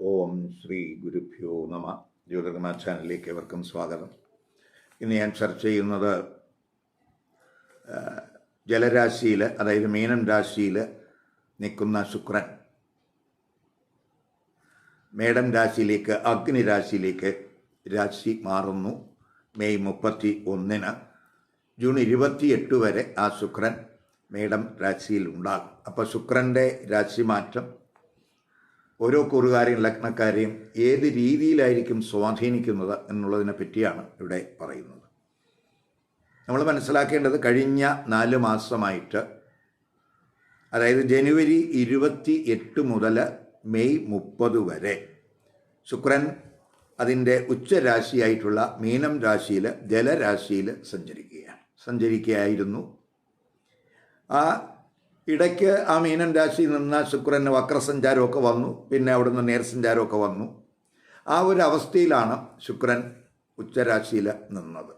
ഓം ശ്രീ ഗുരുഭ്യോ നമ. ജ്യോതിർഗമ ചാനലിലേക്ക് എവർക്കും സ്വാഗതം. ഇന്ന് ഞാൻ ചർച്ച ചെയ്യുന്നത് ജലരാശിയിൽ അതായത് മീനം രാശിയിൽ നിൽക്കുന്ന ശുക്രൻ. മേടം രാശിയിലേക്ക് അഗ്നി രാശിയിലേക്ക് രാശി മാറുന്നു. മെയ് മുപ്പത്തി ഒന്നിന് ജൂൺ ഇരുപത്തിയെട്ട് വരെ ആ ശുക്രൻ മേടം രാശിയിൽ ഉണ്ടാകും. അപ്പോൾ ശുക്രന്റെ രാശിമാറ്റം ഓരോ കുറുകാരെയും ലഗ്നക്കാരെയും ഏത് രീതിയിലായിരിക്കും സ്വാധീനിക്കുന്നത് എന്നുള്ളതിനെ പറ്റിയാണ് ഇവിടെ പറയുന്നത്. നമ്മൾ മനസ്സിലാക്കേണ്ടത് കഴിഞ്ഞ നാല് മാസമായിട്ട് അതായത് ജനുവരി ഇരുപത്തി എട്ട് മുതൽ മെയ് മുപ്പത് വരെ ശുക്രൻ അതിന്റെ ഉച്ചരാശിയായിട്ടുള്ള മീനം രാശിയിൽ ജലരാശിയിൽ സഞ്ചരിക്കുകയാണ്. സഞ്ചരിക്കുകയായിരുന്നു. ആ ഇടയ്ക്ക് ആ മീനൻ രാശിയിൽ നിന്ന് ശുക്രന് വക്രസഞ്ചാരമൊക്കെ വന്നു. പിന്നെ അവിടുന്ന് നേർസഞ്ചാരമൊക്കെ വന്നു. ആ ഒരു അവസ്ഥയിലാണ് ശുക്രൻ ഉച്ചരാശിയിൽ നിന്നത്.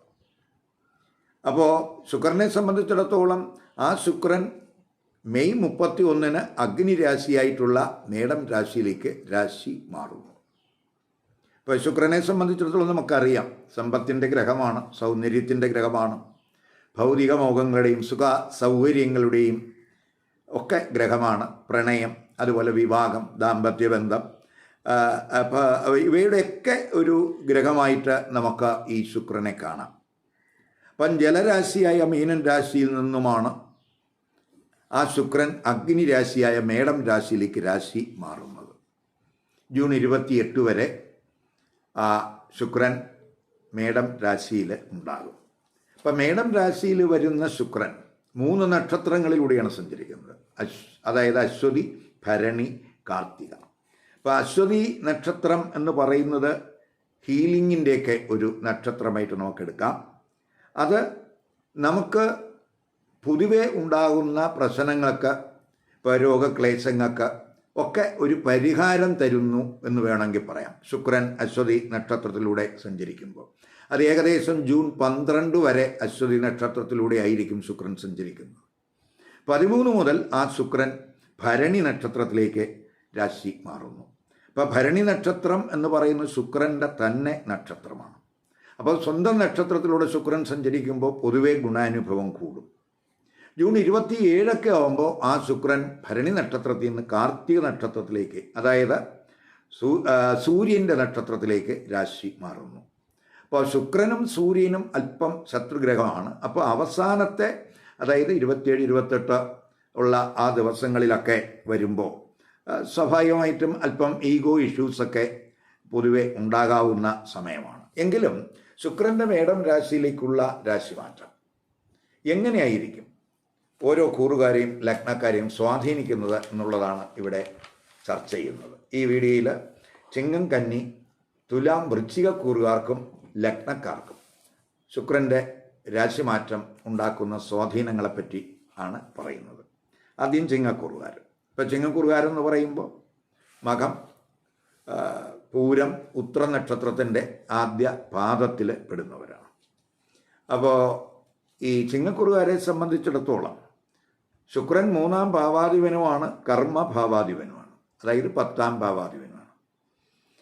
അപ്പോൾ ശുക്രനെ സംബന്ധിച്ചിടത്തോളം ആ ശുക്രൻ മെയ് മുപ്പത്തി ഒന്നിന് അഗ്നി രാശിയായിട്ടുള്ള മേടം രാശിയിലേക്ക് രാശി മാറുന്നു. ഇപ്പോൾ ശുക്രനെ സംബന്ധിച്ചിടത്തോളം നമുക്കറിയാം. സമ്പത്തിന്റെ ഗ്രഹമാണ് സൗന്ദര്യത്തിന്റെ ഗ്രഹമാണ്. ഭൗതിക മോഹങ്ങളുടെയും സുഖ സൗകര്യങ്ങളുടെയും ഒക്കെ ഗ്രഹമാണ്. പ്രണയം അതുപോലെ വിവാഹം ദാമ്പത്യബന്ധം. ഇവയുടെയൊക്കെ ഒരു ഗ്രഹമായിട്ട് നമുക്ക് ഈ ശുക്രനെ കാണാം. അപ്പം ജലരാശിയായ മീനൻ രാശിയിൽ നിന്നുമാണ് ആ ശുക്രൻ അഗ്നി രാശിയായ മേടം രാശിയിലേക്ക് രാശി മാറുന്നത്. ജൂൺ ഇരുപത്തിയെട്ട് വരെ ആ ശുക്രൻ മേടം രാശിയിൽ ഉണ്ടാകും. അപ്പം മേടം രാശിയിൽ വരുന്ന ശുക്രൻ മൂന്ന് നക്ഷത്രങ്ങളിലൂടെയാണ് സഞ്ചരിക്കുന്നത്. അതായത് അശ്വതി ഭരണി കാർത്തിക. അപ്പോൾ അശ്വതി നക്ഷത്രം എന്ന് പറയുന്നത് ഹീലിങ്ങിന്റെയൊക്കെ ഒരു നക്ഷത്രമായിട്ട് നമുക്കെടുക്കാം. അത് നമുക്ക് പൊതുവെ ഉണ്ടാകുന്ന പ്രശ്നങ്ങൾക്ക് ഇപ്പോൾ രോഗക്ലേശങ്ങൾക്ക് ഒക്കെ ഒരു പരിഹാരം തരുന്നു എന്ന് വേണമെങ്കിൽ പറയാം. ശുക്രൻ അശ്വതി നക്ഷത്രത്തിലൂടെ സഞ്ചരിക്കുമ്പോൾ. അത് ഏകദേശം ജൂൺ പന്ത്രണ്ട് വരെ അശ്വതി നക്ഷത്രത്തിലൂടെ ആയിരിക്കും ശുക്രൻ സഞ്ചരിക്കുന്നത്. പതിമൂന്ന് മുതൽ ആ ശുക്രൻ ഭരണി നക്ഷത്രത്തിലേക്ക് രാശി മാറുന്നു. അപ്പോൾ ഭരണി നക്ഷത്രം എന്ന് പറയുന്നത് ശുക്രന്റെ തന്നെ നക്ഷത്രമാണ്. അപ്പോൾ സ്വന്തം നക്ഷത്രത്തിലൂടെ ശുക്രൻ സഞ്ചരിക്കുമ്പോൾ പൊതുവേ ഗുണാനുഭവം കൂടും. ജൂൺ ഇരുപത്തി ഏഴൊക്കെ ആകുമ്പോൾ ആ ശുക്രൻ ഭരണി നക്ഷത്രത്തിൽ നിന്ന് കാർത്തിക നക്ഷത്രത്തിലേക്ക് അതായത് സൂ സൂര്യന്റെ നക്ഷത്രത്തിലേക്ക് രാശി മാറുന്നു. അപ്പോൾ ശുക്രനും സൂര്യനും അല്പം ശത്രുഗ്രഹമാണ്. അപ്പോൾ അവസാനത്തെ അതായത് ഇരുപത്തിയേഴ് ഇരുപത്തെട്ട് ഉള്ള ആ ദിവസങ്ങളിലൊക്കെ വരുമ്പോൾ സ്വാഭാവികമായിട്ടും അല്പം ഈഗോ ഇഷ്യൂസൊക്കെ പൊതുവെ ഉണ്ടാകാവുന്ന സമയമാണ്. എങ്കിലും ശുക്രന്റെ മേടം രാശിയിലേക്കുള്ള രാശിമാറ്റം എങ്ങനെയായിരിക്കും? ഓരോ കൂറുകാരെയും ലഗ്നക്കാരെയും സ്വാധീനിക്കുന്നത് എന്നുള്ളതാണ് ഇവിടെ ചർച്ച ചെയ്യുന്നത്. ഈ വീഡിയോയിൽ ചിങ്ങം കന്നി തുലാം വൃശ്ചിക കൂറുകാർക്കും ലഗ്നക്കാർക്കും ശുക്രന്റെ രാശിമാറ്റം ഉണ്ടാക്കുന്ന സ്വാധീനങ്ങളെപ്പറ്റി ആണ് പറയുന്നത്. ആദ്യം ചിങ്ങക്കൂറുകാർ. ഇപ്പം ചിങ്ങക്കൂറുകാരെന്ന് പറയുമ്പോൾ മകം പൂരം ഉത്ര നക്ഷത്രത്തിന്റെ ആദ്യ പാദത്തിൽ പെടുന്നവരാണ്. അപ്പോൾ ഈ ചിങ്ങക്കുറുകാരെ സംബന്ധിച്ചിടത്തോളം ശുക്രൻ മൂന്നാം ഭാവാധിപനുമാണ് കർമ്മ ഭാവാധിപനുമാണ്. അതായത് പത്താം ഭാവാധിപനുമാണ്.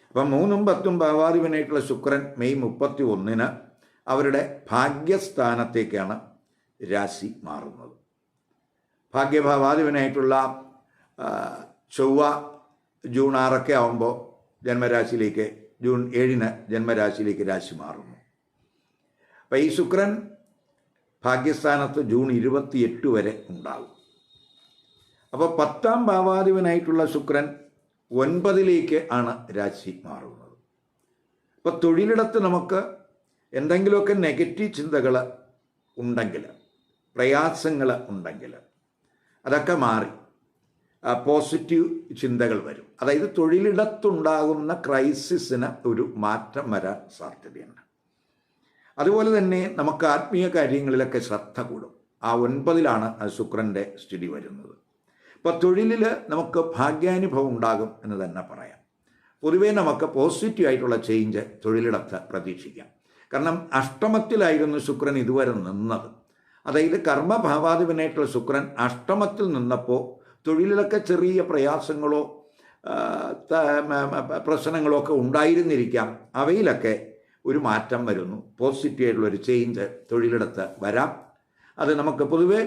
അപ്പം മൂന്നും പത്തും ഭാവാധിപനായിട്ടുള്ള ശുക്രൻ മെയ് മുപ്പത്തി ഒന്നിന് അവരുടെ ഭാഗ്യസ്ഥാനത്തേക്കാണ് രാശി മാറുന്നത്. ഭാഗ്യഭാവാധിപനായിട്ടുള്ള ചൊവ്വ ജൂൺ ആറൊക്കെ ആവുമ്പോൾ ജന്മരാശിയിലേക്ക് ജൂൺ ഏഴിന് ജന്മരാശിയിലേക്ക് രാശി മാറുന്നു. അപ്പം ഈ ശുക്രൻ ഭാഗ്യസ്ഥാനത്ത് ജൂൺ ഇരുപത്തിയെട്ട് വരെ ഉണ്ടാകും. അപ്പോൾ പത്താം ഭാവാധിപനായിട്ടുള്ള ശുക്രൻ ഒൻപതിലേക്ക് ആണ് രാശി മാറുന്നത്. അപ്പോൾ തൊഴിലിടത്ത് നമുക്ക് എന്തെങ്കിലുമൊക്കെ നെഗറ്റീവ് ചിന്തകൾ ഉണ്ടെങ്കിൽ പ്രയാസങ്ങൾ ഉണ്ടെങ്കിൽ അതൊക്കെ മാറി. പോസിറ്റീവ് ചിന്തകൾ വരും. അതായത് തൊഴിലിടത്തുണ്ടാകുന്ന ക്രൈസിസിന് ഒരു മാറ്റം വരാൻ സാധ്യതയുണ്ട്. അതുപോലെ തന്നെ നമുക്ക് ആത്മീയ കാര്യങ്ങളിലൊക്കെ ശ്രദ്ധ കൂടും. ആ ഒൻപതിലാണ് ശുക്രന്റെ സ്ഥിതി വരുന്നത്. ഇപ്പോൾ തൊഴിലിൽ നമുക്ക് ഭാഗ്യാനുഭവം ഉണ്ടാകും എന്ന് തന്നെ പറയാം. പൊതുവേ നമുക്ക് പോസിറ്റീവ് ആയിട്ടുള്ള ചേഞ്ച് തൊഴിലിടത്ത് പ്രതീക്ഷിക്കാം. കാരണം അഷ്ടമത്തിലായിരുന്നു ശുക്രൻ ഇതുവരെ നിന്നത്. അതായത് കർമ്മഭാവാധിപനായിട്ടുള്ള ശുക്രൻ അഷ്ടമത്തിൽ നിന്നപ്പോൾ തൊഴിലിലൊക്കെ ചെറിയ പ്രയാസങ്ങളോ പ്രശ്നങ്ങളോ പ്രശ്നങ്ങളൊക്കെ ഉണ്ടായിരുന്നിരിക്കാം. അവയിലൊക്കെ ഒരു മാറ്റം വരുന്നു. പോസിറ്റീവായിട്ടുള്ള ഒരു ചേഞ്ച് തൊഴിലിടത്ത് വരാം. അത് നമുക്ക് പൊതുവെ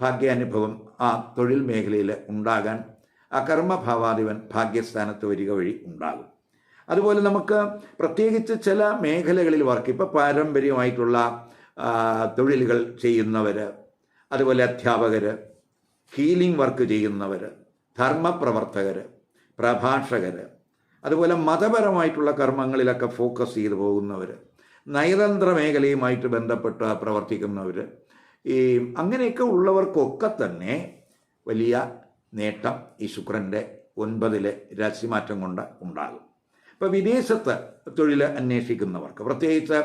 ഭാഗ്യാനുഭവം ആ തൊഴിൽ മേഖലയിൽ ഉണ്ടാകാൻ ആ കർമ്മഭാവാധിപൻ ഭാഗ്യസ്ഥാനത്ത് വരിക വഴി ഉണ്ടാകും. അതുപോലെ നമുക്ക് പ്രത്യേകിച്ച് ചില മേഖലകളിൽ വർക്ക് ഇപ്പോൾ പാരമ്പര്യമായിട്ടുള്ള തൊഴിലുകൾ ചെയ്യുന്നവർ അതുപോലെ അധ്യാപകർ ഹീലിംഗ് വർക്ക് ചെയ്യുന്നവർ ധർമ്മപ്രവർത്തകർ പ്രഭാഷകർ അതുപോലെ മതപരമായിട്ടുള്ള കർമ്മങ്ങളിലൊക്കെ ഫോക്കസ് ചെയ്തു പോകുന്നവർ നയതന്ത്ര മേഖലയുമായിട്ട് ബന്ധപ്പെട്ട് പ്രവർത്തിക്കുന്നവർ ഈ അങ്ങനെയൊക്കെ ഉള്ളവർക്കൊക്കെ തന്നെ വലിയ നേട്ടം ഈ ശുക്രന്റെ ഒൻപതിലെ രാശിമാറ്റം കൊണ്ട് ഉണ്ടാകും. ഇപ്പോൾ വിദേശത്ത് തൊഴിൽ അന്വേഷിക്കുന്നവർക്ക് പ്രത്യേകിച്ച്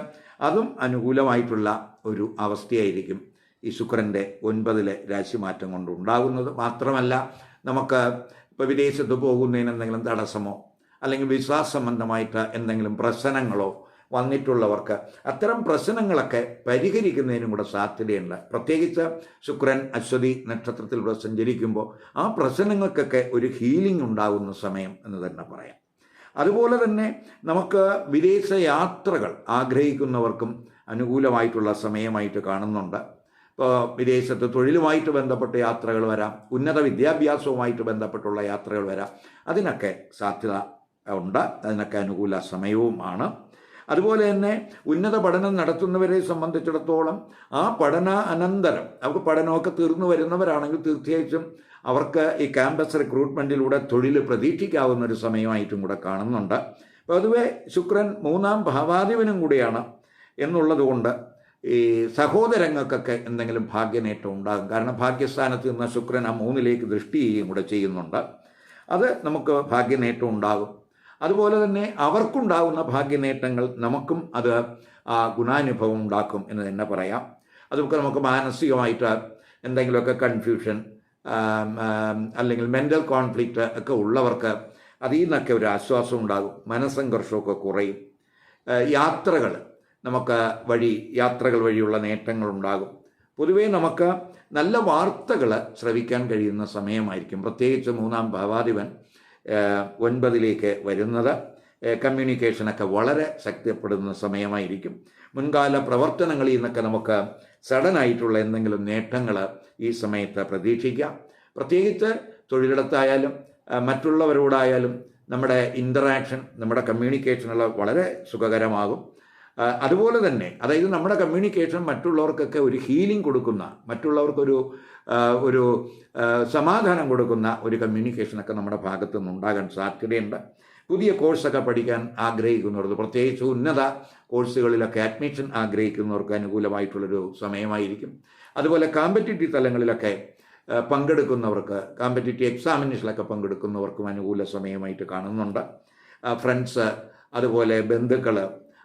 അതും അനുകൂലമായിട്ടുള്ള ഒരു അവസ്ഥയായിരിക്കും ഈ ശുക്രന്റെ ഒൻപതിലെ രാശിമാറ്റം കൊണ്ട് ഉണ്ടാകുന്നത്. മാത്രമല്ല നമുക്ക് ഇപ്പോൾ വിദേശത്ത് പോകുന്നതിന് എന്തെങ്കിലും തടസ്സമോ അല്ലെങ്കിൽ വിശ്വാസ സംബന്ധമായിട്ട് എന്തെങ്കിലും പ്രശ്നങ്ങളോ വന്നിട്ടുള്ളവർക്ക് അത്തരം പ്രശ്നങ്ങളൊക്കെ പരിഹരിക്കുന്നതിനും കൂടെ സാധ്യതയുണ്ട്. പ്രത്യേകിച്ച് ശുക്രൻ അശ്വതി നക്ഷത്രത്തിലൂടെ സഞ്ചരിക്കുമ്പോൾ ആ പ്രശ്നങ്ങൾക്കൊക്കെ ഒരു ഹീലിംഗ് ഉണ്ടാകുന്ന സമയം എന്ന് തന്നെ പറയാം. അതുപോലെ തന്നെ നമുക്ക് വിദേശ യാത്രകൾ ആഗ്രഹിക്കുന്നവർക്കും അനുകൂലമായിട്ടുള്ള സമയമായിട്ട് കാണുന്നുണ്ട്. ഇപ്പോൾ വിദേശത്ത് തൊഴിലുമായിട്ട് ബന്ധപ്പെട്ട യാത്രകൾ വരാം ഉന്നത വിദ്യാഭ്യാസവുമായിട്ട് ബന്ധപ്പെട്ടുള്ള യാത്രകൾ വരാം. അതിനൊക്കെ സാധ്യത ഉണ്ട് അതിനൊക്കെ അനുകൂല സമയവുമാണ് അതുപോലെ തന്നെ ഉന്നത പഠനം നടത്തുന്നവരെ സംബന്ധിച്ചിടത്തോളം ആ പഠന അനന്തരം അവർക്ക് പഠനമൊക്കെ തീർന്നു വരുന്നവരാണെങ്കിൽ തീർച്ചയായിട്ടും അവർക്ക് ഈ ക്യാമ്പസ് റിക്രൂട്ട്മെന്റിലൂടെ തൊഴിൽ പ്രതീക്ഷിക്കാവുന്ന ഒരു സമയമായിട്ടും കൂടെ കാണുന്നുണ്ട്. പൊതുവെ ശുക്രൻ മൂന്നാം ഭാവാധിപനും കൂടിയാണ് എന്നുള്ളതുകൊണ്ട് ഈ സഹോദരങ്ങൾക്കൊക്കെ എന്തെങ്കിലും ഭാഗ്യനേട്ടം ഉണ്ടാകും. കാരണം ഭാഗ്യസ്ഥാനത്ത് നിന്ന് ശുക്രൻ ആ മൂന്നിലേക്ക് ദൃഷ്ടി ചെയ്യുകയും കൂടെ ചെയ്യുന്നുണ്ട്. അത് നമുക്ക് ഭാഗ്യനേട്ടം ഉണ്ടാകും. അതുപോലെ തന്നെ അവർക്കുണ്ടാകുന്ന ഭാഗ്യനേട്ടങ്ങൾ നമുക്കും അത് ആ ഗുണാനുഭവം ഉണ്ടാക്കും എന്ന് തന്നെ പറയാം. അതൊക്കെ നമുക്ക് മാനസികമായിട്ട് എന്തെങ്കിലുമൊക്കെ കൺഫ്യൂഷൻ അല്ലെങ്കിൽ മെന്റൽ കോൺഫ്ലിക്റ്റ് ഒക്കെ ഉള്ളവർക്ക് അതിൽ നിന്നൊക്കെ ഒരു ആശ്വാസം ഉണ്ടാകും. മനസ്സംഘർഷമൊക്കെ കുറയും. യാത്രകൾ നമുക്ക് വഴി യാത്രകൾ വഴിയുള്ള നേട്ടങ്ങൾ ഉണ്ടാകും. പൊതുവേ നമുക്ക് നല്ല വാർത്തകൾ ശ്രവിക്കാൻ കഴിയുന്ന സമയമായിരിക്കും. പ്രത്യേകിച്ച് മൂന്നാം ഭാവാധിപൻ ഒൻപതിലേക്ക് വരുന്നത്. കമ്മ്യൂണിക്കേഷനൊക്കെ വളരെ ശക്തിപ്പെടുന്ന സമയമായിരിക്കും. മുൻകാല പ്രവർത്തനങ്ങളിൽ നിന്നൊക്കെ നമുക്ക് സഡനായിട്ടുള്ള എന്തെങ്കിലും നേട്ടങ്ങൾ ഈ സമയത്ത് പ്രതീക്ഷിക്കാം. പ്രത്യേകിച്ച് തൊഴിലിടത്തായാലും മറ്റുള്ളവരോടായാലും നമ്മുടെ ഇന്ററാക്ഷൻ നമ്മുടെ കമ്മ്യൂണിക്കേഷനുള്ള വളരെ സുഖകരമാകും. അതുപോലെ തന്നെ അതായത് നമ്മുടെ കമ്മ്യൂണിക്കേഷൻ മറ്റുള്ളവർക്കൊക്കെ ഒരു ഹീലിംഗ് കൊടുക്കുന്ന മറ്റുള്ളവർക്കൊരു ഒരു സമാധാനം കൊടുക്കുന്ന ഒരു കമ്മ്യൂണിക്കേഷനൊക്കെ നമ്മുടെ ഭാഗത്തു നിന്നുണ്ടാകാൻ സാധ്യതയുണ്ട്. പുതിയ കോഴ്സൊക്കെ പഠിക്കാൻ ആഗ്രഹിക്കുന്നവർക്ക് പ്രത്യേകിച്ച് ഉന്നത കോഴ്സുകളിലൊക്കെ അഡ്മിഷൻ ആഗ്രഹിക്കുന്നവർക്ക് അനുകൂലമായിട്ടുള്ളൊരു സമയമായിരിക്കും. അതുപോലെ കോമ്പറ്റേറ്റീവ് തലങ്ങളിലൊക്കെ പങ്കെടുക്കുന്നവർക്ക് കോമ്പറ്റേറ്റീവ് എക്സാമിനേഷനിലൊക്കെ പങ്കെടുക്കുന്നവർക്കും അനുകൂല സമയമായിട്ട് കാണുന്നുണ്ട്. ഫ്രണ്ട്സ് അതുപോലെ ബന്ധുക്കൾ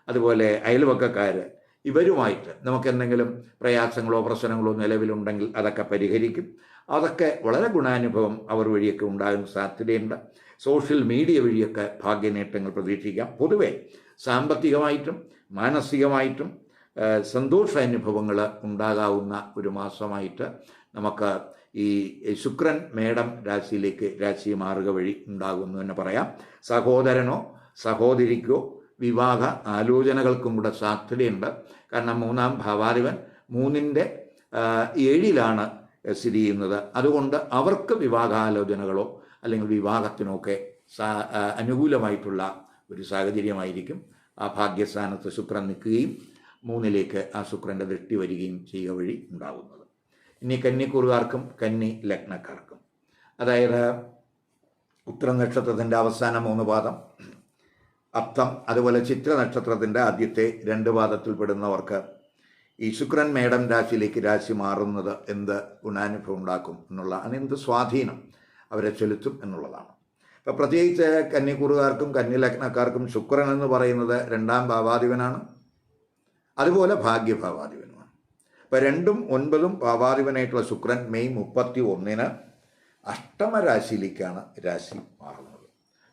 അതുപോലെ അയൽവക്കക്കാർ ഇവരുമായിട്ട് നമുക്ക് എന്തെങ്കിലും പ്രയാസങ്ങളോ പ്രശ്നങ്ങളോ നിലവിലുണ്ടെങ്കിൽ അതൊക്കെ പരിഹരിക്കും. അതൊക്കെ വളരെ ഗുണാനുഭവം അവർ വഴിയൊക്കെ ഉണ്ടാകാൻ സാധ്യതയുണ്ട്. സോഷ്യൽ മീഡിയ വഴിയൊക്കെ ഭാഗ്യനേട്ടങ്ങൾ പ്രതീക്ഷിക്കാം. പൊതുവെ സാമ്പത്തികമായിട്ടും മാനസികമായിട്ടും സന്തോഷ അനുഭവങ്ങൾ ഉണ്ടാകാവുന്ന ഒരു മാസമായിട്ട് നമുക്ക് ഈ ശുക്രൻ മേടം രാശിയിലേക്ക് രാശി മാറുക വഴി ഉണ്ടാകുമെന്ന് തന്നെ പറയാം. സഹോദരനോ സഹോദരിക്കോ വിവാഹ ആലോചനകൾക്കും കൂടെ സാധ്യതയുണ്ട്. കാരണം മൂന്നാം ഭാവാധിപൻ മൂന്നിന്റെ ഏഴിലാണ് സ്ഥിതി ചെയ്യുന്നത്. അതുകൊണ്ട് അവർക്ക് വിവാഹാലോചനകളോ അല്ലെങ്കിൽ വിവാഹത്തിനോ ഒക്കെ സാ ആ, അനുകൂലമായിട്ടുള്ള ഒരു സാഹചര്യമായിരിക്കും. ആ ഭാഗ്യസ്ഥാനത്ത് ശുക്രൻ നിൽക്കുകയും മൂന്നിലേക്ക് ആ ശുക്രന്റെ ദൃഷ്ടി വരികയും ചെയ്യുക വഴി ഉണ്ടാകുന്നത്. ഇനി കന്നിക്കൂറുകാർക്കും കന്നി ലഗ്നക്കാർക്കും. അതായത് ഉത്തര നക്ഷത്രത്തിന്റെ അവസാന മൂന്ന് പാദം അർത്ഥം അതുപോലെ ചിത്ര നക്ഷത്രത്തിന്റെ ആദ്യത്തെ രണ്ട് പാദത്തിൽപ്പെടുന്നവർക്ക് ഈ ശുക്രൻ മേടം രാശിയിലേക്ക് രാശി മാറുന്നത് എന്ത് ഗുണാനുഭവം ഉണ്ടാക്കും എന്നുള്ള എന്ത് സ്വാധീനം? അവരെ ചെലുത്തും എന്നുള്ളതാണ്. ഇപ്പം പ്രത്യേകിച്ച് കന്നിക്കൂറുകാർക്കും കന്നി ശുക്രൻ എന്ന് പറയുന്നത് രണ്ടാം ഭാവാധിപനാണ്. അതുപോലെ ഭാഗ്യഭാവാധിപനുമാണ്. ഇപ്പം രണ്ടും ഒൻപതും ഭാവാധിപനായിട്ടുള്ള ശുക്രൻ മെയ് മുപ്പത്തി ഒന്നിന് അഷ്ടമരാശിയിലേക്കാണ് രാശി മാറുന്നത്.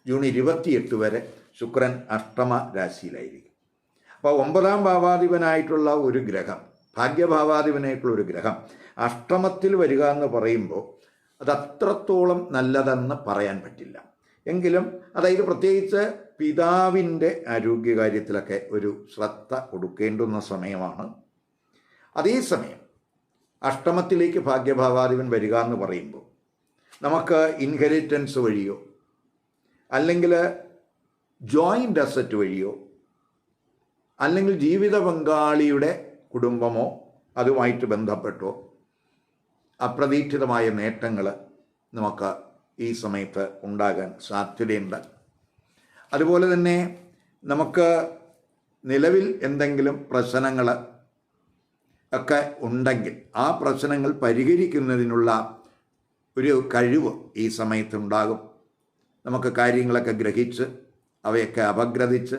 ജൂൺ ഇരുപത്തിയെട്ട് വരെ ശുക്രൻ അഷ്ടമ രാശിയിലായിരിക്കും. അപ്പോൾ ഒമ്പതാം ഭാവാധിപനായിട്ടുള്ള ഒരു ഗ്രഹം ഭാഗ്യഭാവാധിപനായിട്ടുള്ള ഒരു ഗ്രഹം അഷ്ടമത്തിൽ വരിക എന്ന് പറയുമ്പോൾ അത് അത്രത്തോളം നല്ലതെന്ന് പറയാൻ പറ്റില്ല. എങ്കിലും അതായത് പ്രത്യേകിച്ച് പിതാവിന്റെ ആരോഗ്യകാര്യത്തിലൊക്കെ ഒരു ശ്രദ്ധ കൊടുക്കേണ്ടുന്ന സമയമാണ്. അതേസമയം അഷ്ടമത്തിലേക്ക് ഭാഗ്യഭാവാധിപൻ വരിക എന്ന് പറയുമ്പോൾ നമുക്ക് ഇൻഹെറിറ്റൻസ് വഴിയോ അല്ലെങ്കിൽ ജോയിന്റ് അസറ്റ് വഴിയോ അല്ലെങ്കിൽ ജീവിത പങ്കാളിയുടെ കുടുംബമോ അതുമായിട്ട് ബന്ധപ്പെട്ടോ അപ്രതീക്ഷിതമായ നേട്ടങ്ങൾ നമുക്ക് ഈ സമയത്ത് ഉണ്ടാകാൻ സാധ്യതയുണ്ട്. അതുപോലെ തന്നെ നമുക്ക് നിലവിൽ എന്തെങ്കിലും പ്രശ്നങ്ങൾ ഒക്കെ ഉണ്ടെങ്കിൽ ആ പ്രശ്നങ്ങൾ പരിഹരിക്കുന്നതിനുള്ള ഒരു കഴിവ് ഈ സമയത്ത് ഉണ്ടാകും. നമുക്ക് കാര്യങ്ങളൊക്കെ ഗ്രഹിച്ച് അവയൊക്കെ അപഗ്രഥിച്ച്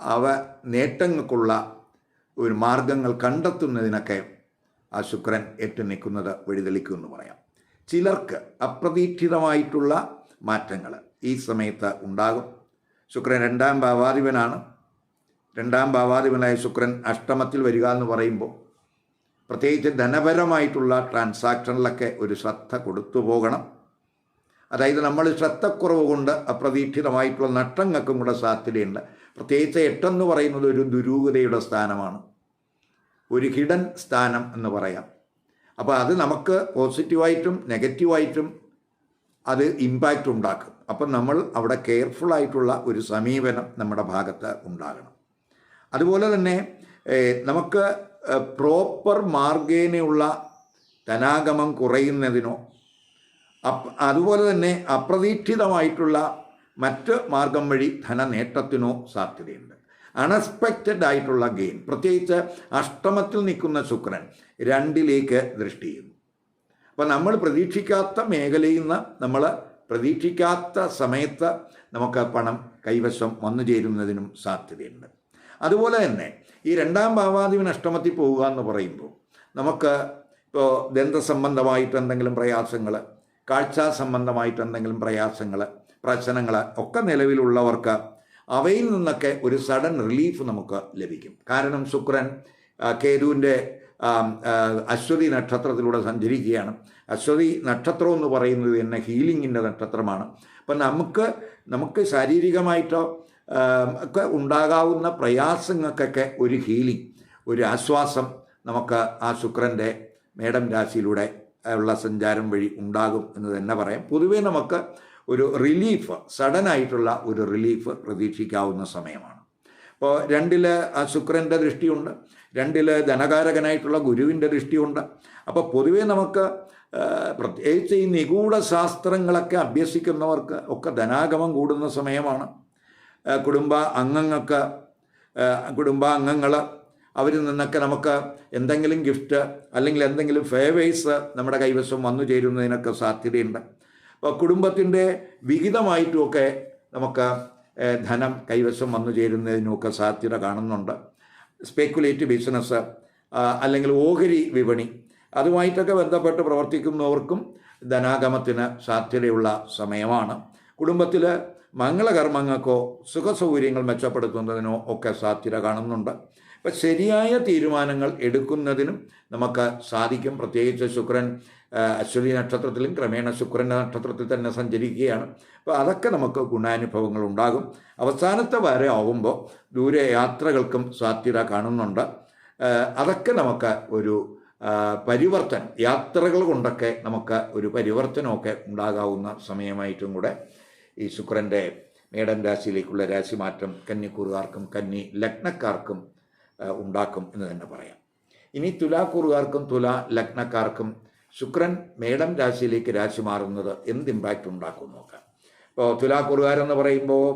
അവ നേട്ടങ്ങൾക്കുള്ള ഒരു മാർഗങ്ങൾ കണ്ടെത്തുന്നതിനൊക്കെ ആ ശുക്രൻ ഏറ്റു നിൽക്കുന്നത് വഴിതെളിക്കുമെന്ന് പറയാം. ചിലർക്ക് അപ്രതീക്ഷിതമായിട്ടുള്ള മാറ്റങ്ങൾ ഈ സമയത്ത് ഉണ്ടാകും. ശുക്രൻ രണ്ടാം ഭാവാധിപനാണ്. രണ്ടാം ഭാവാധിപനായ ശുക്രൻ അഷ്ടമത്തിൽ വരിക എന്ന് പറയുമ്പോൾ പ്രത്യേകിച്ച് ധനപരമായിട്ടുള്ള ട്രാൻസാക്ഷനിലൊക്കെ ഒരു ശ്രദ്ധ കൊടുത്തു പോകണം. അതായത് നമ്മൾ ശ്രദ്ധക്കുറവ് കൊണ്ട് അപ്രതീക്ഷിതമായിട്ടുള്ള നഷ്ടങ്ങൾക്കും കൂടെ സാധ്യതയുണ്ട്. പ്രത്യേകിച്ച് എട്ടെന്ന് പറയുന്നത് ഒരു ദുരൂഹതയുടെ സ്ഥാനമാണ്. ഒരു ഹിഡൻ സ്ഥാനം എന്ന് പറയാം. അപ്പോൾ അത് നമുക്ക് പോസിറ്റീവായിട്ടും നെഗറ്റീവായിട്ടും അത് ഇമ്പാക്റ്റ് ഉണ്ടാക്കും. അപ്പം നമ്മൾ അവിടെ കെയർഫുൾ ആയിട്ടുള്ള ഒരു സമീപനം നമ്മുടെ ഭാഗത്ത് ഉണ്ടാകണം. അതുപോലെ തന്നെ നമുക്ക് പ്രോപ്പർ മാർഗേനയുള്ള ധനാഗമം കുറയുന്നതിനോ അതുപോലെ തന്നെ അപ്രതീക്ഷിതമായിട്ടുള്ള മറ്റ് മാർഗം വഴി ധനനേട്ടത്തിനോ സാധ്യതയുണ്ട്. അൺഎക്സ്പെക്റ്റഡ് ആയിട്ടുള്ള ഗെയിൻ പ്രത്യേകിച്ച് അഷ്ടമത്തിൽ നിൽക്കുന്ന ശുക്രൻ രണ്ടിലേക്ക് ദൃഷ്ടി ചെയ്യുന്നു. അപ്പം നമ്മൾ പ്രതീക്ഷിക്കാത്ത മേഖലയിൽ നിന്ന് നമ്മൾ പ്രതീക്ഷിക്കാത്ത സമയത്ത് നമുക്ക് പണം കൈവശം വന്നു ചേരുന്നതിനും സാധ്യതയുണ്ട്. അതുപോലെ തന്നെ ഈ രണ്ടാം ഭാവാധിപൻ അഷ്ടമത്തിൽ പോവുക എന്ന് പറയുമ്പോൾ നമുക്ക് ഇപ്പോൾ ദന്തസംബന്ധമായിട്ട് എന്തെങ്കിലും പ്രയാസങ്ങൾ കാഴ്ച സംബന്ധമായിട്ട് എന്തെങ്കിലും പ്രയാസങ്ങൾ പ്രശ്നങ്ങൾ ഒക്കെ നിലവിലുള്ളവർക്ക് അവയിൽ നിന്നൊക്കെ ഒരു സഡൻ റിലീഫ് നമുക്ക് ലഭിക്കും. കാരണം ശുക്രൻ കേതുവിന്റെ അശ്വതി നക്ഷത്രത്തിലൂടെ സഞ്ചരിക്കുകയാണ്. അശ്വതി നക്ഷത്രം എന്ന് പറയുന്നത് തന്നെ ഹീലിങ്ങിന്റെ നക്ഷത്രമാണ്. അപ്പം നമുക്ക് നമുക്ക് ശാരീരികമായിട്ടോ ഒക്കെ ഉണ്ടാകാവുന്ന പ്രയാസങ്ങൾക്കൊക്കെ ഒരു ഹീലിംഗ് ഒരു ആശ്വാസം നമുക്ക് ആ ശുക്രന്റെ മേടം രാശിയിലൂടെ ഉള്ള സഞ്ചാരം വഴി ഉണ്ടാകും എന്ന് തന്നെ പറയാം. പൊതുവേ നമുക്ക് ഒരു റിലീഫ് സഡൻ ആയിട്ടുള്ള ഒരു റിലീഫ് പ്രതീക്ഷിക്കാവുന്ന സമയമാണ്. ഇപ്പോൾ രണ്ടിൽ ശുക്രന്റെ ദൃഷ്ടിയുണ്ട്. രണ്ടിൽ ധനകാരകനായിട്ടുള്ള ഗുരുവിന്റെ ദൃഷ്ടിയുണ്ട്. അപ്പോൾ പൊതുവേ നമുക്ക് പ്രത്യേകിച്ച് ഈ നിഗൂഢ ശാസ്ത്രങ്ങളൊക്കെ അഭ്യസിക്കുന്നവർക്ക് ഒക്കെ ധനാഗമം കൂടുന്ന സമയമാണ്. കുടുംബ അംഗങ്ങൾക്ക് കുടുംബാംഗങ്ങൾ അവരിൽ നിന്നൊക്കെ നമുക്ക് എന്തെങ്കിലും ഗിഫ്റ്റ് അല്ലെങ്കിൽ എന്തെങ്കിലും ഫേവേഴ്സ് നമ്മുടെ കൈവശം വന്നു ചേരുന്നതിനൊക്കെ സാധ്യതയുണ്ട്. കുടുംബത്തിന്റെ വിഹിതമായിട്ടുമൊക്കെ നമുക്ക് ധനം കൈവശം വന്നു ചേരുന്നതിനുമൊക്കെ സാധ്യത കാണുന്നുണ്ട്. സ്പെക്കുലേറ്റ് ബിസിനസ് അല്ലെങ്കിൽ ഓഹരി വിപണി അതുമായിട്ടൊക്കെ ബന്ധപ്പെട്ട് പ്രവർത്തിക്കുന്നവർക്കും ധനാഗമത്തിന് സാധ്യതയുള്ള സമയമാണ്. കുടുംബത്തിൽ മംഗളകർമ്മങ്ങൾക്കോ സുഖസൗകര്യങ്ങൾ മെച്ചപ്പെടുത്തുന്നതിനോ ഒക്കെ സാധ്യത കാണുന്നുണ്ട്. അപ്പം ശരിയായ തീരുമാനങ്ങൾ എടുക്കുന്നതിനും നമുക്ക് സാധിക്കും. പ്രത്യേകിച്ച് ശുക്രൻ അശ്വതി നക്ഷത്രത്തിലും ക്രമേണ ശുക്രന്റെ നക്ഷത്രത്തിൽ തന്നെ സഞ്ചരിക്കുകയാണ്. അപ്പോൾ അതൊക്കെ നമുക്ക് ഗുണാനുഭവങ്ങൾ ഉണ്ടാകും. അവസാനത്തെ വരെ ആവുമ്പോൾ ദൂരെ യാത്രകൾക്കും സാധ്യത കാണുന്നുണ്ട്. അതൊക്കെ നമുക്ക് ഒരു പരിവർത്തനം യാത്രകൾ കൊണ്ടൊക്കെ നമുക്ക് ഒരു പരിവർത്തനമൊക്കെ ഉണ്ടാകാവുന്ന സമയമായിട്ടും കൂടെ ഈ ശുക്രന്റെ മേടൻ രാശിയിലേക്കുള്ള രാശിമാറ്റം കന്നിക്കൂറുകാർക്കും കന്നി ലഗ്നക്കാർക്കും ഉണ്ടാക്കും എന്ന് തന്നെ പറയാം. ഇനി തുലാക്കൂറുകാർക്കും തുല ലഗ്നക്കാർക്കും ശുക്രൻ മേടം രാശിയിലേക്ക് രാശി മാറുന്നത് എന്ത് ഇമ്പാക്റ്റ് ഉണ്ടാക്കും നോക്കാം. ഇപ്പോൾ തുലാക്കൂറുകാരെന്ന് പറയുമ്പോൾ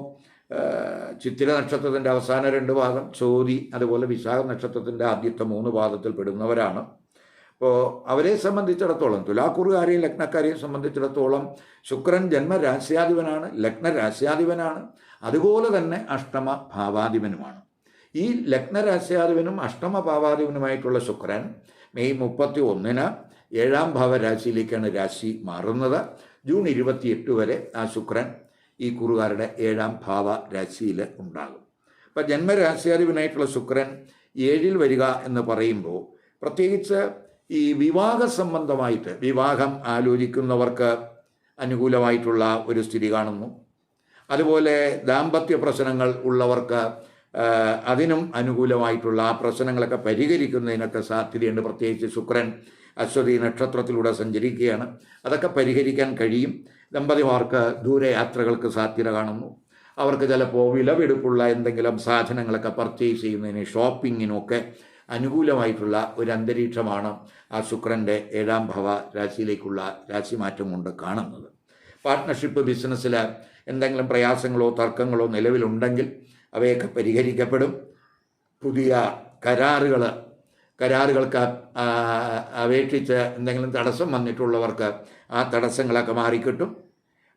ചിത്തിര നക്ഷത്രത്തിന്റെ അവസാന രണ്ട് പാദം ചോതി അതുപോലെ വിശാഖ നക്ഷത്രത്തിന്റെ ആദ്യത്തെ മൂന്ന് പാദത്തിൽ പെടുന്നവരാണ്. അപ്പോൾ അവരെ സംബന്ധിച്ചിടത്തോളം തുലാക്കൂറുകാരെയും ലഗ്നക്കാരെയും സംബന്ധിച്ചിടത്തോളം ശുക്രൻ ജന്മരാശ്യാധിപനാണ് ലഗ്നരാശ്യാധിപനാണ് അതുപോലെ തന്നെ അഷ്ടമ ഭാവാധിപനുമാണ് ഈ ലഗ്നരാശ്യാധിപനും അഷ്ടമ ഭാവാധിപനുമായിട്ടുള്ള ശുക്രൻ മെയ് മുപ്പത്തി ഒന്നിന് ഏഴാം ഭാവരാശിയിലേക്കാണ് രാശി മാറുന്നത്. ജൂൺ ഇരുപത്തിയെട്ട് വരെ ആ ശുക്രൻ ഈ കുറുകാരുടെ ഏഴാം ഭാവ രാശിയിൽ ഉണ്ടാകും. അപ്പം ജന്മരാശ്യാധിപനായിട്ടുള്ള ശുക്രൻ ഏഴിൽ വരിക എന്ന് പറയുമ്പോൾ പ്രത്യേകിച്ച് ഈ വിവാഹ സംബന്ധമായിട്ട് വിവാഹം ആലോചിക്കുന്നവർക്ക് അനുകൂലമായിട്ടുള്ള ഒരു സ്ഥിതി കാണുന്നു. അതുപോലെ ദാമ്പത്യ പ്രശ്നങ്ങൾ ഉള്ളവർക്ക് അതിനും അനുകൂലമായിട്ടുള്ള ആ പ്രശ്നങ്ങളൊക്കെ പരിഹരിക്കുന്നതിനൊക്കെ സാധ്യതയുണ്ട്. പ്രത്യേകിച്ച് ശുക്രൻ അശ്വതി നക്ഷത്രത്തിലൂടെ സഞ്ചരിക്കുകയാണ്. അതൊക്കെ പരിഹരിക്കാൻ കഴിയും. ദമ്പതിമാർക്ക് ദൂരയാത്രകൾക്ക് സാധ്യത കാണുന്നു. അവർക്ക് ചിലപ്പോൾ വിലവെടുപ്പുള്ള എന്തെങ്കിലും സാധനങ്ങളൊക്കെ പർച്ചേസ് ചെയ്യുന്നതിന് ഷോപ്പിങ്ങിനൊക്കെ അനുകൂലമായിട്ടുള്ള ഒരു അന്തരീക്ഷമാണ് ആ ശുക്രന്റെ ഏഴാം ഭവ രാശിയിലേക്കുള്ള രാശിമാറ്റം കൊണ്ട് കാണുന്നത് പാർട്ട്ണർഷിപ്പ് ബിസിനസ്സിൽ എന്തെങ്കിലും പ്രയാസങ്ങളോ തർക്കങ്ങളോ നിലവിലുണ്ടെങ്കിൽ അവയൊക്കെ പരിഹരിക്കപ്പെടും. പുതിയ കരാറുകൾ കരാറുകൾക്ക് അപേക്ഷിച്ച് എന്തെങ്കിലും തടസ്സം വന്നിട്ടുള്ളവർക്ക് ആ തടസ്സങ്ങളൊക്കെ മാറിക്കിട്ടും.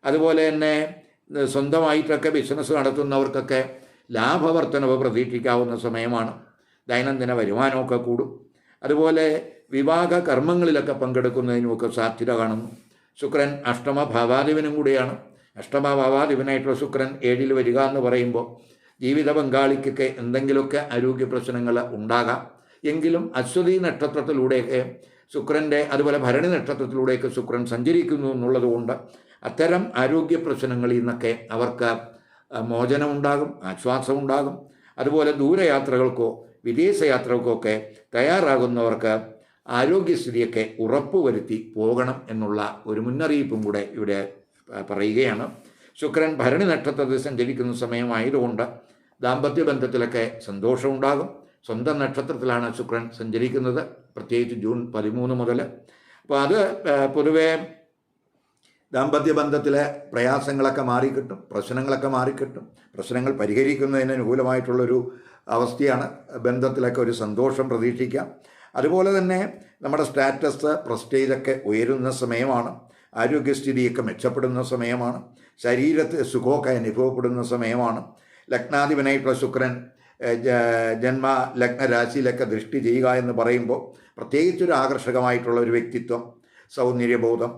അതുപോലെ തന്നെ സ്വന്തമായിട്ടൊക്കെ ബിസിനസ് നടത്തുന്നവർക്കൊക്കെ ലാഭവർത്തനവ് പ്രതീക്ഷിക്കാവുന്ന സമയമാണ്. ദൈനംദിന വരുമാനമൊക്കെ കൂടും. അതുപോലെ വിവാഹ കർമ്മങ്ങളിലൊക്കെ പങ്കെടുക്കുന്നതിനുമൊക്കെ സാധ്യത കാണുന്നു. ശുക്രൻ അഷ്ടമ ഭാവാധിപനും കൂടിയാണ്. അഷ്ടമ ഭാവാധിപനായിട്ടുള്ള ശുക്രൻ ഏഴിൽ വരിക എന്ന് പറയുമ്പോൾ ജീവിത പങ്കാളിക്കൊക്കെ എന്തെങ്കിലുമൊക്കെ ആരോഗ്യ പ്രശ്നങ്ങൾ ഉണ്ടാകാം. എങ്കിലും അശ്വതി നക്ഷത്രത്തിലൂടെയൊക്കെ ശുക്രന്റെ അതുപോലെ ഭരണി നക്ഷത്രത്തിലൂടെയൊക്കെ ശുക്രൻ സഞ്ചരിക്കുന്നു എന്നുള്ളതുകൊണ്ട് അത്തരം ആരോഗ്യ പ്രശ്നങ്ങളിൽ നിന്നൊക്കെ അവർക്ക് മോചനമുണ്ടാകും ആശ്വാസമുണ്ടാകും. അതുപോലെ ദൂരയാത്രകൾക്കോ വിദേശ യാത്രകൾക്കൊക്കെ തയ്യാറാകുന്നവർക്ക് ആരോഗ്യസ്ഥിതിയൊക്കെ ഉറപ്പുവരുത്തി പോകണം എന്നുള്ള ഒരു മുന്നറിയിപ്പും കൂടെ ഇവിടെ പറയുകയാണ്. ശുക്രൻ ഭരണി നക്ഷത്രത്തിൽ സഞ്ചരിക്കുന്ന സമയമായതുകൊണ്ട് ദാമ്പത്യ ബന്ധത്തിലൊക്കെ സന്തോഷമുണ്ടാകും. സ്വന്തം നക്ഷത്രത്തിലാണ് ശുക്രൻ സഞ്ചരിക്കുന്നത് പ്രത്യേകിച്ച് ജൂൺ പതിമൂന്ന് മുതൽ. അപ്പോൾ അത് പൊതുവേ ദാമ്പത്യ ബന്ധത്തിലെ പ്രയാസങ്ങളൊക്കെ മാറിക്കിട്ടും പ്രശ്നങ്ങളൊക്കെ മാറിക്കിട്ടും. പ്രശ്നങ്ങൾ പരിഹരിക്കുന്നതിന് അനുകൂലമായിട്ടുള്ളൊരു അവസ്ഥയാണ് ബന്ധത്തിലൊക്കെ ഒരു സന്തോഷം പ്രതീക്ഷിക്കാം. അതുപോലെ തന്നെ നമ്മുടെ സ്റ്റാറ്റസ് പ്രസ്റ്റേജൊക്കെ ഉയരുന്ന സമയമാണ്. ആരോഗ്യസ്ഥിതിയൊക്കെ മെച്ചപ്പെടുന്ന സമയമാണ്. ശരീരത്തിൽ സുഖമൊക്കെ അനുഭവപ്പെടുന്ന സമയമാണ്. ലഗ്നാധിപനായിട്ടുള്ള ശുക്രൻ ജന്മ ലഗ്ന രാശിയിലൊക്കെ ദൃഷ്ടി ചെയ്യുക എന്ന് പറയുമ്പോൾ പ്രത്യേകിച്ചൊരു ആകർഷകമായിട്ടുള്ള ഒരു വ്യക്തിത്വം സൗന്ദര്യബോധം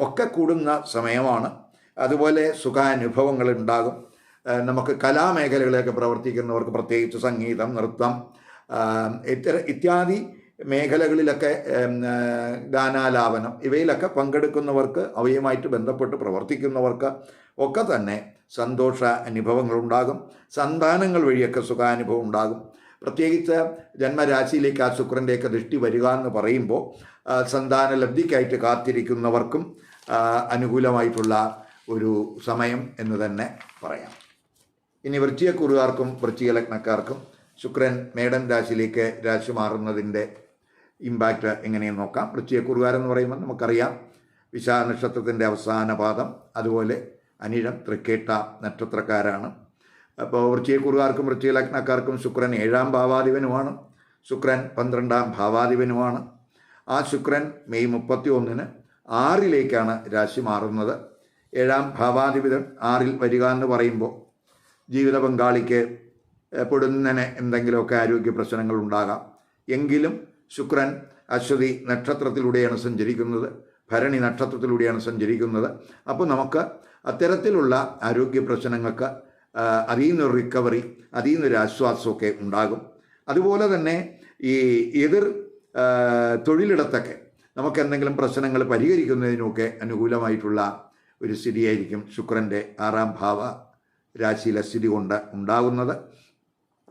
ഒക്കെ കൂടുന്ന സമയമാണ്. അതുപോലെ സുഖാനുഭവങ്ങൾ ഉണ്ടാകും. നമുക്ക് കലാമേഖലകളിലൊക്കെ പ്രവർത്തിക്കുന്നവർക്ക് പ്രത്യേകിച്ച് സംഗീതം നൃത്തം ഇത്തര ഇത്യാദി മേഖലകളിലൊക്കെ ഗാനാലാപനം ഇവയിലൊക്കെ പങ്കെടുക്കുന്നവർക്ക് അവയുമായിട്ട് ബന്ധപ്പെട്ട് പ്രവർത്തിക്കുന്നവർക്ക് ഒക്കെ തന്നെ സന്തോഷ അനുഭവങ്ങളുണ്ടാകും. സന്താനങ്ങൾ വഴിയൊക്കെ സുഖാനുഭവം ഉണ്ടാകും. പ്രത്യേകിച്ച് ജന്മരാശിയിലേക്ക് ആ ശുക്രന്റെയൊക്കെ ദൃഷ്ടി വരിക എന്ന് പറയുമ്പോൾ സന്താന ലബ്ധിക്കായിട്ട് കാത്തിരിക്കുന്നവർക്കും അനുകൂലമായിട്ടുള്ള ഒരു സമയം എന്ന് തന്നെ പറയാം. ഇനി വൃശ്ചികക്കുറുകാർക്കും വൃശ്ചിക ലഗ്നക്കാർക്കും ശുക്രൻ മേടൻ രാശിയിലേക്ക് രാശി മാറുന്നതിന്റെ ഇമ്പാക്റ്റ് എങ്ങനെയെന്ന് നോക്കാം. വൃശ്ചികക്കുറുകാരെന്ന് പറയുമ്പോൾ നമുക്കറിയാം വിശാഖ നക്ഷത്രത്തിന്റെ അവസാന പാദം അതുപോലെ അനിഴം തൃക്കേട്ട നക്ഷത്രക്കാരാണ്. അപ്പോൾ വൃശ്ചികക്കുറുകാർക്കും വൃശ്ചിക ലഗ്നക്കാർക്കും ശുക്രൻ ഏഴാം ഭാവാധിപനുമാണ്. ശുക്രൻ പന്ത്രണ്ടാം ഭാവാധിപനുമാണ്. ആ ശുക്രൻ മെയ് മുപ്പത്തി ഒന്നിന് ആറിലേക്കാണ് രാശി മാറുന്നത്. ഏഴാം ഭാവാധിപതൻ ആറിൽ വരിക എന്ന് പറയുമ്പോൾ ജീവിത പങ്കാളിക്ക് പൊടുന്നനെ എന്തെങ്കിലുമൊക്കെ ആരോഗ്യ പ്രശ്നങ്ങൾ ഉണ്ടാകാം. എങ്കിലും ശുക്രൻ അശ്വതി നക്ഷത്രത്തിലൂടെയാണ് സഞ്ചരിക്കുന്നത് ഭരണി നക്ഷത്രത്തിലൂടെയാണ് സഞ്ചരിക്കുന്നത്. അപ്പോൾ നമുക്ക് അത്തരത്തിലുള്ള ആരോഗ്യ പ്രശ്നങ്ങൾക്ക് അതിൽ നിന്നൊരു റിക്കവറി അതിൽ നിന്നൊരു ആശ്വാസമൊക്കെ ഉണ്ടാകും. അതുപോലെ തന്നെ ഈ എതിർ തൊഴിലിടത്തൊക്കെ നമുക്ക് എന്തെങ്കിലും പ്രശ്നങ്ങൾ പരിഹരിക്കുന്നതിനുമൊക്കെ അനുകൂലമായിട്ടുള്ള ഒരു സ്ഥിതിയായിരിക്കും ശുക്രന്റെ ആറാം ഭാവ രാശിയിലെ സ്ഥിതി കൊണ്ട് ഉണ്ടാകുന്നത്.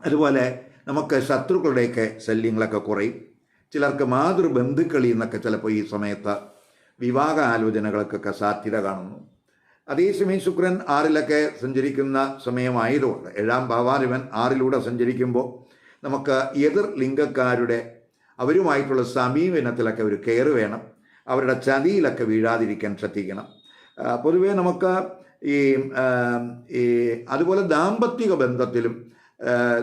അതുപോലെ നമുക്ക് ശത്രുക്കളുടെയൊക്കെ ശല്യങ്ങളൊക്കെ കുറയും. ചിലർക്ക് മാതൃബന്ധുക്കളിൽ നിന്നൊക്കെ ചിലപ്പോൾ ഈ സമയത്ത് വിവാഹ ആലോചനകൾക്കൊക്കെ സാധ്യത കാണുന്നു. അതേസമയം ശുക്രൻ ആറിലൊക്കെ സഞ്ചരിക്കുന്ന സമയമായതുകൊണ്ട് ഏഴാം ഭാവാധിപൻ ആറിലൂടെ സഞ്ചരിക്കുമ്പോൾ നമുക്ക് എതിർ ലിംഗക്കാരുടെ അവരുമായിട്ടുള്ള സമീപനത്തിലൊക്കെ ഒരു കെയർ വേണം. അവരുടെ ചതിയിലൊക്കെ വീഴാതിരിക്കാൻ ശ്രദ്ധിക്കണം. പൊതുവേ നമുക്ക് ഈ അതുപോലെ ദാമ്പത്യ ബന്ധത്തിലും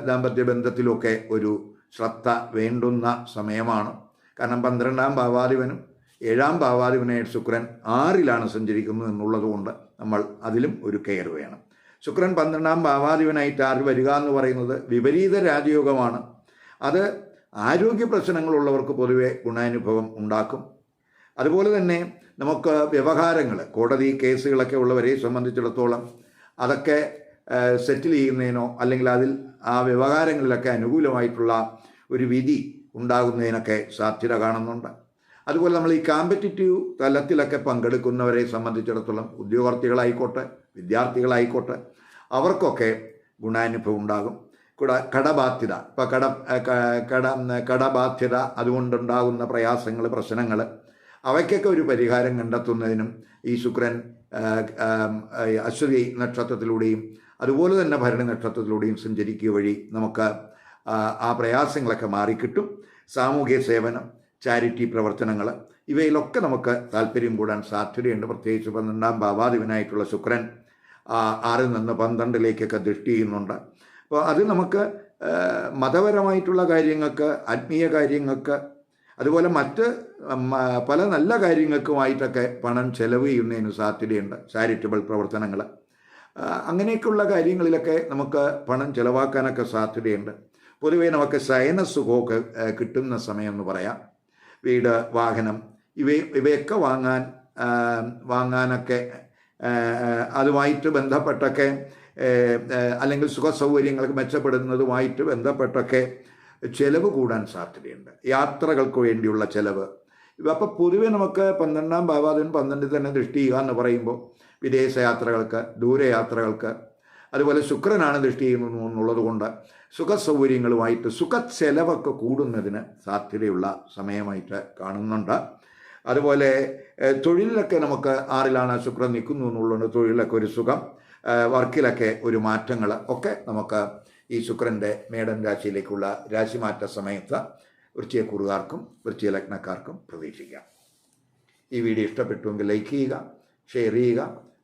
ദാമ്പത്യ ബന്ധത്തിലുമൊക്കെ ഒരു ശ്രദ്ധ വേണ്ടുന്ന സമയമാണ്. കാരണം പന്ത്രണ്ടാം ഭാവാധിപനും ഏഴാം ഭാവാധിപനായ ശുക്രൻ ആറിലാണ് സഞ്ചരിക്കുന്നത് എന്നുള്ളത് കൊണ്ട് നമ്മൾ അതിലും ഒരു കെയർ വേണം. ശുക്രൻ പന്ത്രണ്ടാം ഭാവാധിപനായിട്ട് ആറ് വരിക എന്ന് പറയുന്നത് വിപരീത രാജയോഗമാണ്. അത് ആരോഗ്യ പ്രശ്നങ്ങളുള്ളവർക്ക് പൊതുവെ ഗുണാനുഭവം ഉണ്ടാക്കും. അതുപോലെ തന്നെ നമുക്ക് വ്യവഹാരങ്ങൾ കോടതി കേസുകളൊക്കെ ഉള്ളവരെ സംബന്ധിച്ചിടത്തോളം അതൊക്കെ സെറ്റിൽ ചെയ്യുന്നതിനോ അല്ലെങ്കിൽ അതിൽ ആ വ്യവഹാരങ്ങളിലൊക്കെ അനുകൂലമായിട്ടുള്ള ഒരു വിധി ഉണ്ടാകുന്നതിനൊക്കെ സാധ്യത കാണുന്നുണ്ട്. അതുപോലെ നമ്മൾ ഈ കോമ്പറ്റിറ്റീവ് തലത്തിലൊക്കെ പങ്കെടുക്കുന്നവരെ സംബന്ധിച്ചിടത്തോളം ഉദ്യോഗാർത്ഥികളായിക്കോട്ടെ വിദ്യാർത്ഥികളായിക്കോട്ടെ അവർക്കൊക്കെ ഗുണാനുഭവം ഉണ്ടാകും. കൂടെ കടബാധ്യത ഇപ്പോൾ കട കട കടബാധ്യത അതുകൊണ്ടുണ്ടാകുന്ന പ്രയാസങ്ങൾ പ്രശ്നങ്ങൾ അവയ്ക്കൊക്കെ ഒരു പരിഹാരം കണ്ടെത്തുന്നതിനും ഈ ശുക്രൻ അശ്വതി നക്ഷത്രത്തിലൂടെയും അതുപോലെ തന്നെ ഭരണി സഞ്ചരിക്കുക വഴി നമുക്ക് ആ, പ്രയാസങ്ങളൊക്കെ മാറിക്കിട്ടും. സാമൂഹ്യ സേവനം ചാരിറ്റി പ്രവർത്തനങ്ങൾ ഇവയിലൊക്കെ നമുക്ക് താല്പര്യം കൂടാൻ സാധ്യതയുണ്ട്. പ്രത്യേകിച്ച് പന്ത്രണ്ടാം ഭാവാധിപനായിട്ടുള്ള ശുക്രൻ ആറിൽ നിന്ന് പന്ത്രണ്ടിലേക്കൊക്കെ ദൃഷ്ടി ചെയ്യുന്നുണ്ട്. അപ്പോൾ അത് നമുക്ക് മതപരമായിട്ടുള്ള കാര്യങ്ങൾക്ക് ആത്മീയ കാര്യങ്ങൾക്ക് അതുപോലെ മറ്റ് പല നല്ല കാര്യങ്ങൾക്കുമായിട്ടൊക്കെ പണം ചെലവ് ചെയ്യുന്നതിന് സാധ്യതയുണ്ട്. ചാരിറ്റബിൾ പ്രവർത്തനങ്ങൾ. അങ്ങനെയൊക്കെയുള്ള കാര്യങ്ങളിലൊക്കെ നമുക്ക് പണം ചിലവാക്കാനൊക്കെ സാധ്യതയുണ്ട്. പൊതുവേ നമുക്ക് ശയന സുഖമൊക്കെ കിട്ടുന്ന സമയം എന്ന് പറയാം. വീട് വാഹനം ഇവ ഇവയൊക്കെ വാങ്ങാൻ വാങ്ങാനൊക്കെ അതുമായിട്ട് ബന്ധപ്പെട്ടൊക്കെ അല്ലെങ്കിൽ സുഖ സൗകര്യങ്ങൾക്ക് മെച്ചപ്പെടുന്നതുമായിട്ട് ബന്ധപ്പെട്ടൊക്കെ ചിലവ് കൂടാൻ സാധ്യതയുണ്ട്. യാത്രകൾക്ക് വേണ്ടിയുള്ള ചിലവ്. അപ്പോൾ പൊതുവെ നമുക്ക് പന്ത്രണ്ടാം ഭാവാതിന് പന്ത്രണ്ടിൽ തന്നെ ദൃഷ്ടി ചെയ്യുക എന്ന് പറയുമ്പോൾ വിദേശ യാത്രകൾക്ക് ദൂരയാത്രകൾക്ക്. അതുപോലെ ശുക്രനാണ് ദൃഷ്ടി ചെയ്യുന്നു എന്നുള്ളത് കൊണ്ട് സുഖ സൗകര്യങ്ങളുമായിട്ട് സുഖ ചെലവൊക്കെ കൂടുന്നതിന് സാധ്യതയുള്ള സമയമായിട്ട് കാണുന്നുണ്ട്. അതുപോലെ തൊഴിലിലൊക്കെ നമുക്ക് ആറിലാണ് ശുക്രൻ നിൽക്കുന്നു എന്നുള്ളത് തൊഴിലൊക്കെ ഒരു സുഖം വർക്കിലൊക്കെ ഒരു മാറ്റങ്ങൾ ഒക്കെ നമുക്ക് ഈ ശുക്രന്റെ മേടൻ രാശിയിലേക്കുള്ള രാശിമാറ്റ സമയത്ത് വൃശ്ചികക്കുറുകാർക്കും വൃശ്ചിക ലഗ്നക്കാർക്കും പ്രതീക്ഷിക്കാം. ഈ വീഡിയോ ഇഷ്ടപ്പെട്ടുവെങ്കിൽ ലൈക്ക് ചെയ്യുക ഷെയർ ചെയ്യുക